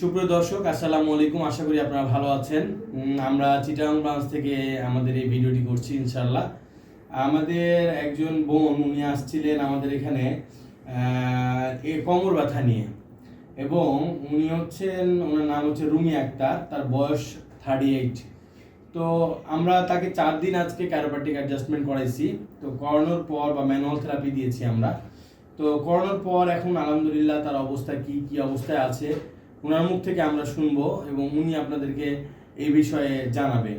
সুপ্রিয় দর্শক, আসসালামু আলাইকুম। আশা করি আপনারা ভালো আছেন। আমরা চিটাং ব্রাঞ্চ থেকে আমাদের এই ভিডিওটি করছি ইনশাল্লাহ আমাদের একজন বোন, উনি আসছিলেন আমাদের এখানে এ কোমর ব্যথা নিয়ে। এবং উনি হচ্ছেন, ওনার নাম হচ্ছে রুমি আক্তার, তার বয়স থার্টি এইট তো আমরা তাকে চার দিন আজকে ক্যারোপ্যাটিক অ্যাডজাস্টমেন্ট করাইছি। তো করানোর পর বা ম্যানুয়াল থেরাপি দিয়েছি আমরা। তো করানোর পর এখন আলহামদুলিল্লাহ তার অবস্থা কি কি অবস্থায় আছে ওনার মুখ থেকে আমরা শুনব এবং উনি আপনাদেরকে এই বিষয়ে জানাবে।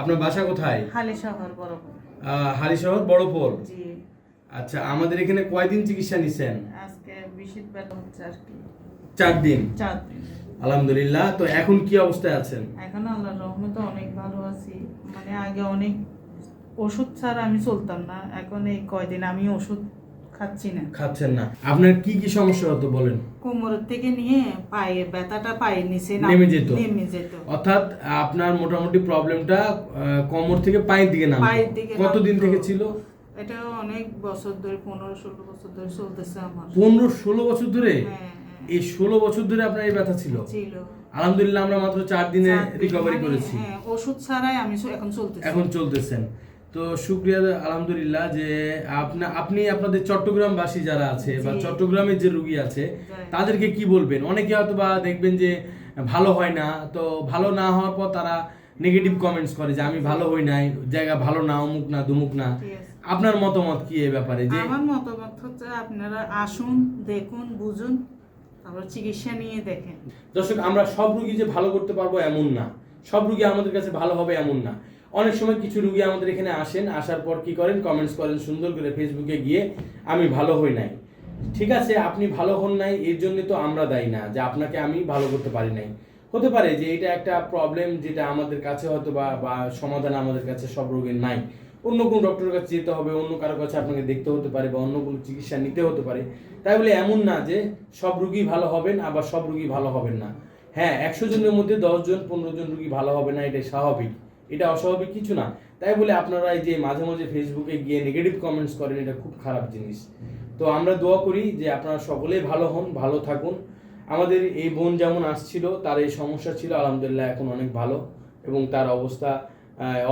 আপনার বাসা কোথায়? হালি শহর বরাবর হালিশহর বড়পোল? জি। আচ্ছা আমাদের এখানে কয়দিন চিকিৎসা নিছেন? আজকে বিশিত আর কি। চার দিন? চার দিন। আলহামদুলিল্লাহ তো এখন কি অবস্থায় আছেন? এখন আল্লাহ রহমতে অনেক ভালো আছি। মানে আগে অনেক ওষুধ ছাড়া আমি চলতাম না। এখন এই কয়দিন আমি ওষুধ খাচ্ছি না। খাচ্ছেন না। আপনার কি কি সমস্যা হতো বলেন? কোমরের থেকে নিয়ে পায়ে ব্যথাটা পায়ের নিচে নেমে যেত। নেমে যেত। অর্থাৎ আপনার মোটামুটি প্রবলেমটা কোমর থেকে পায়ের দিকে নামতো। পায়ের দিকে কতদিন থেকে ছিল? এটা অনেক বছর ধরে পনেরো ষোলো বছর ধরে চলতেছে আমার। পনেরো ষোলো বছর ধরে? হ্যাঁ, হ্যাঁ, এই ষোলো বছর ধরে আপনার এই ব্যথা ছিল? ছিল। আলহামদুলিল্লাহ আমরা মাত্র চার দিনে রিকভারি করেছি। হ্যাঁ, ওষুধ ছাড়াই আমি এখন চলতেছি। এখন চলতেছেন। তো শুক্রিয়া আলহামদুলিল্লাহ যে আপনা আপনি আপনাদের চট্টগ্রামবাসী যারা আছে বা। চট্টগ্রামের যে রুগী আছে তাদেরকে কি বলবেন? অনেকে হয়তো বা দেখবেন যে ভালো হয় না তো ভালো না হওয়ার পর তারা নেগেটিভ কমেন্টস করে যে আমি ভালো হই নাই জায়গা ভালো না অমুক না দুমুক না। আপনার মতামত কি এই ব্যাপারে? যে আমার মতামত হচ্ছে আপনারা আসুন দেখুন বুঝুন তারপর চিকিৎসা নিয়ে দেখেন। দর্শক আমরা সব রুগী যে ভালো করতে পারব এমন না। সব রুগী আমাদের কাছে ভালো হবে এমন না। অনেক সময় কিছু রুগী আমাদের এখানে আসেন, আসার পর কি করেন? কমেন্টস করেন সুন্দর করে ফেসবুকে গিয়ে, আমি ভালো হই নাই। ঠিক আছে, আপনি ভালো হন নাই, এর জন্য তো আমরা দায়ী না, যে আপনাকে আমি ভালো করতে পারি নাই। হতে পারে যে এটা একটা প্রবলেম যেটা আমাদের কাছে হয়তো বা বা সমাধান আমাদের কাছে সব রোগের নাই। অন্য কোনো ডক্টরের কাছে যেতে হবে, অন্য কারও কাছে আপনাকে দেখতে হতে পারে বা অন্য কোনো চিকিৎসা নিতে হতে পারে। তাই বলে এমন না যে সব রুগী ভালো হবেন, আবার সব রুগী ভালো হবেন না। হ্যাঁ একশো জনের মধ্যে দশ জন, পনেরো জন রুগী ভালো হবে না, এটাই স্বাভাবিক। এটা অস্বাভাবিক কিছু না। তাই বলে আপনারা এই যে মাঝে মাঝে ফেসবুকে গিয়ে নেগেটিভ কমেন্টস করেন, এটা খুব খারাপ জিনিস। তো আমরা দোয়া করি যে আপনারা সকলেই ভালো হন, ভালো থাকুন। আমাদের এই বোন যেমন আসছিল, তার এই সমস্যা ছিল, আলহামদুলিল্লাহ এখন অনেক ভালো এবং তার অবস্থা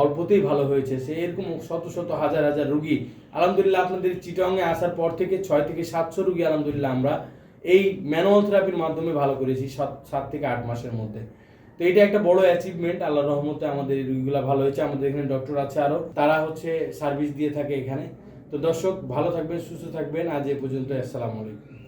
অল্পতেই ভালো হয়েছে। সে এরকম শত শত হাজার হাজার রুগী, আলহামদুলিল্লাহ আপনাদের চিটংয়ে আসার পর থেকে ছয় থেকে সাতশো রুগী আলহামদুলিল্লাহ আমরা এই ম্যানুয়াল থেরাপির মাধ্যমে ভালো করেছি, সাত সাত থেকে আট মাসের মধ্যে। তো এটা একটা বড় অ্যাচিভমেন্ট আল্লাহ রহমতে আমাদের রুগীগুলো ভালো হয়েছে, আমাদের এখানে ডক্টর আছে আরও তারা হচ্ছে সার্ভিস দিয়ে থাকে এখানে। তো দর্শক, ভালো থাকবেন, সুস্থ থাকবেন। আজ এ পর্যন্ত আসসালামু আলাইকুম।